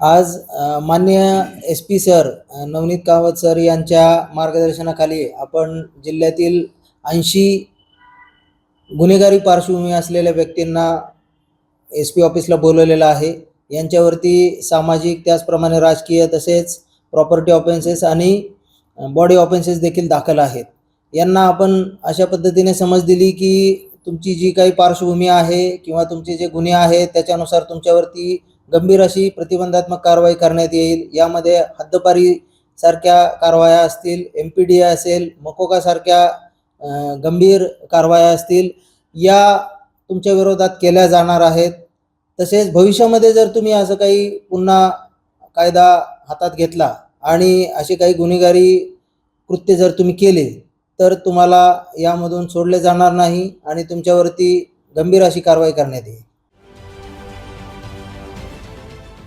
आज मान्य S P sir Navneet Kawat sir यांच्या मार्गदर्शनाखाली आपण जिल्ह्यातील ऐंशी गुन्हेगारी पार्श्वभूमी असलेल्या व्यक्तींना एस पी ऑफिसला बोलवलेलं आहे. यांच्यावरती सामाजिक त्याचप्रमाणे राजकीय तसेच प्रॉपर्टी ऑफेन्सेस आणि बॉडी ऑफेन्सेस देखील दाखल आहेत. यांना आपण अशा पद्धतीने समज दिली की तुमची जी काही पार्श्वभूमी आहे किंवा तुमचे जे गुन्हे आहेत त्याच्यानुसार तुमच्यावरती गंभीर अशी प्रतिबंधात्मक कारवाई करण्यात येईल. यामध्ये हद्दपारी सारख्या कारवाया असतील एम पी डी असेल मकोकासारख्या गंभीर कारवाया असतील या तुमच्या विरोधात केल्या जाणार आहेत. तसेच भविष्यामध्ये जर तुम्ही असं काही पुन्हा कायदा हातात घेतला आणि असे काही गुन्हेगारी कृत्य जर तुम्ही केले तर तुम्हाला यामधून सोडले जाणार नाही आणि तुमच्यावरती गंभीर अशी कारवाई करण्यात येईल.